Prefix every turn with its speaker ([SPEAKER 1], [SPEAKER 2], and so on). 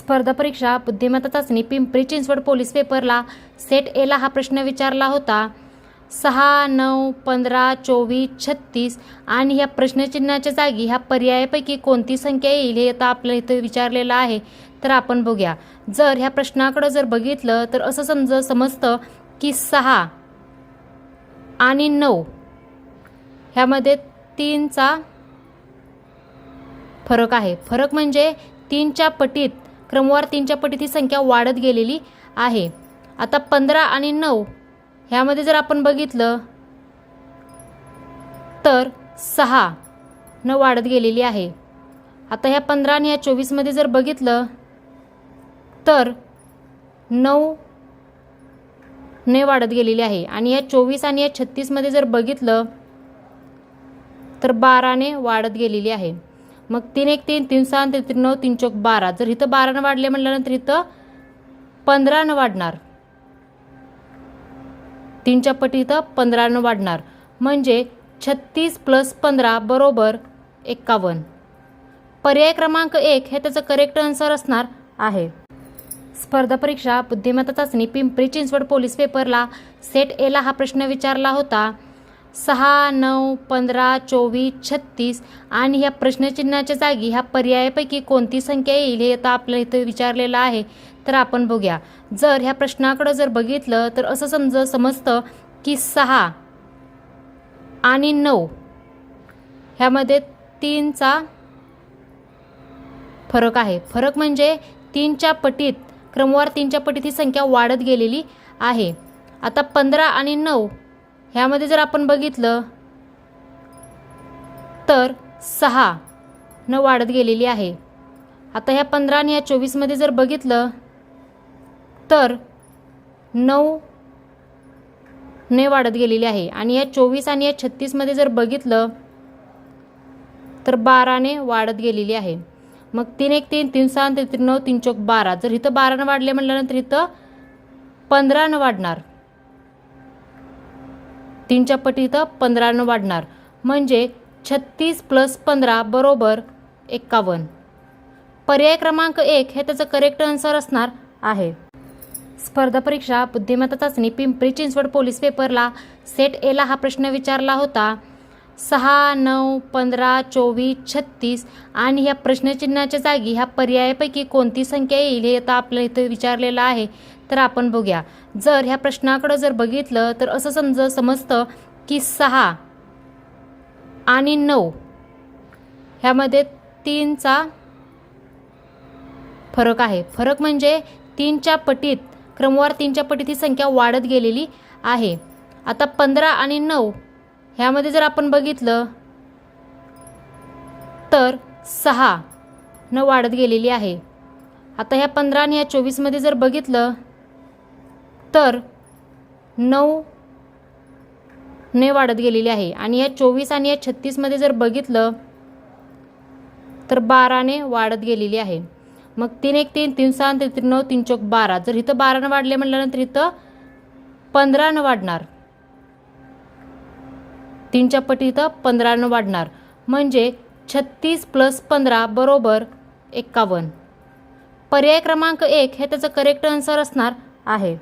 [SPEAKER 1] स्पर्धा परीक्षा बुद्धिमत्ता चाचणी पिंपरी चिंचवड पोलीस पेपरला सेट एला हा प्रश्न विचारला होता. सहा नऊ पंधरा चोवीस छत्तीस आणि ह्या प्रश्नचिन्हाच्या जागी ह्या पर्यायापैकी कोणती संख्या येईल हे आता आपल्या इथं विचारलेलं आहे. तर आपण बघूया. जर ह्या प्रश्नाकडं जर बघितलं तर असं समज समजतं की सहा आणि नऊ ह्यामध्ये तीनचा फरक आहे. फरक म्हणजे तीनच्या पटीत क्रमवार तीनच्या पटीत ही संख्या वाढत गेलेली आहे. आता पंधरा आणि नऊ ह्यामध्ये जर आपण बघितलं तर सहा न वाढत गेलेली आहे. आता ह्या पंधरा आणि ह्या चोवीसमध्ये जर बघितलं तर नऊ ने वाढत गेलेली आहे. आणि या चोवीस आणि या छत्तीसमध्ये जर बघितलं तर बाराने वाढत गेलेली आहे. मग तीन एक तीन तीन सहा तीन तीन नऊ तीन चौक बारा. जर इथं बारानं वाढले म्हटल्यानंतर इथं पंधरानं वाढणार. तीनच्या पटी इथं पंधरानं वाढणार. म्हणजे छत्तीस प्लस पंधरा बरोबर एक्कावन्न. पर्याय क्रमांक एक हे त्याचं करेक्ट आन्सर असणार आहे. स्पर्धा परीक्षा बुद्धिमत्ता चाचणी पिंपरी चिंचवड पोलीस पेपरला सेट एला हा प्रश्न विचारला होता. सहा नऊ पंधरा चोवीस छत्तीस आणि ह्या प्रश्नचिन्हाच्या जागी ह्या पर्यायापैकी कोणती संख्या येईल हे आता आपल्या इथं विचारलेलं आहे. तर आपण बघूया. जर ह्या प्रश्नाकडं जर बघितलं तर असं समज समजतं की सहा आणि नऊ ह्यामध्ये तीनचा फरक आहे. फरक म्हणजे तीनच्या पटीत क्रमवार तीनच्या पटीत ही संख्या वाढत गेलेली आहे. आता पंधरा आणि नऊ ह्यामध्ये जर आपण बघितलं तर सहा न वाढत गेलेली आहे. आता ह्या पंधरा आणि ह्या चोवीसमध्ये जर बघितलं तर नऊ ने वाढत गेलेली आहे. आणि या चोवीस आणि या छत्तीसमध्ये जर बघितलं तर बाराने वाढत गेलेली आहे. मग तीन एक तीन तीन सहा आणि तीन नऊ तीन चौक बारा. जर इथं बारानं वाढले म्हटल्यानंतर इथं पंधरानं वाढणार. तीनच्या पटीत पंधरानं वाढणार. म्हणजे छत्तीस प्लस पंधरा बरोबर एक्कावन्न. पर्याय क्रमांक एक हे त्याचं करेक्ट आन्सर असणार आहे. स्पर्धा परीक्षा बुद्धिमत्ता चाचणी पिंपरी चिंचवड पोलीस पेपरला सेट एला हा प्रश्न विचारला होता. सहा नऊ पंधरा चोवीस छत्तीस आणि ह्या प्रश्नचिन्हाच्या जागी ह्या पर्यायापैकी कोणती संख्या येईल हे आता आपल्या इथं विचारलेलं आहे. तर आपण बघूया. जर ह्या प्रश्नाकडं जर बघितलं तर असं समज समजतं की सहा आणि नऊ ह्यामध्ये तीनचा फरक आहे. फरक म्हणजे तीनच्या पटीत क्रमवार तीनच्या पटीत ही संख्या वाढत गेलेली आहे. आता पंधरा आणि नऊ ह्यामध्ये जर आपण बघितलं तर सहा न वाढत गेलेली आहे. आता ह्या पंधरा आणि ह्या चोवीसमध्ये जर बघितलं तर नऊ ने वाढत गेलेली आहे. आणि या चोवीस आणि या छत्तीसमध्ये जर बघितलं तर बाराने वाढत गेलेली आहे. मग तीन एक तीन तीन सहा आणि तीन नऊ तीन चौक बारा. जर इथं बारानं वाढले म्हटल्यानंतर इथं पंधरानं वाढणार. तीनच्या पटी इथं पंधरानं वाढणार. म्हणजे छत्तीस प्लस पंधरा बरोबर एक्कावन्न पर्याय क्रमांक एक हे त्याचं करेक्ट आन्सर असणार आहे.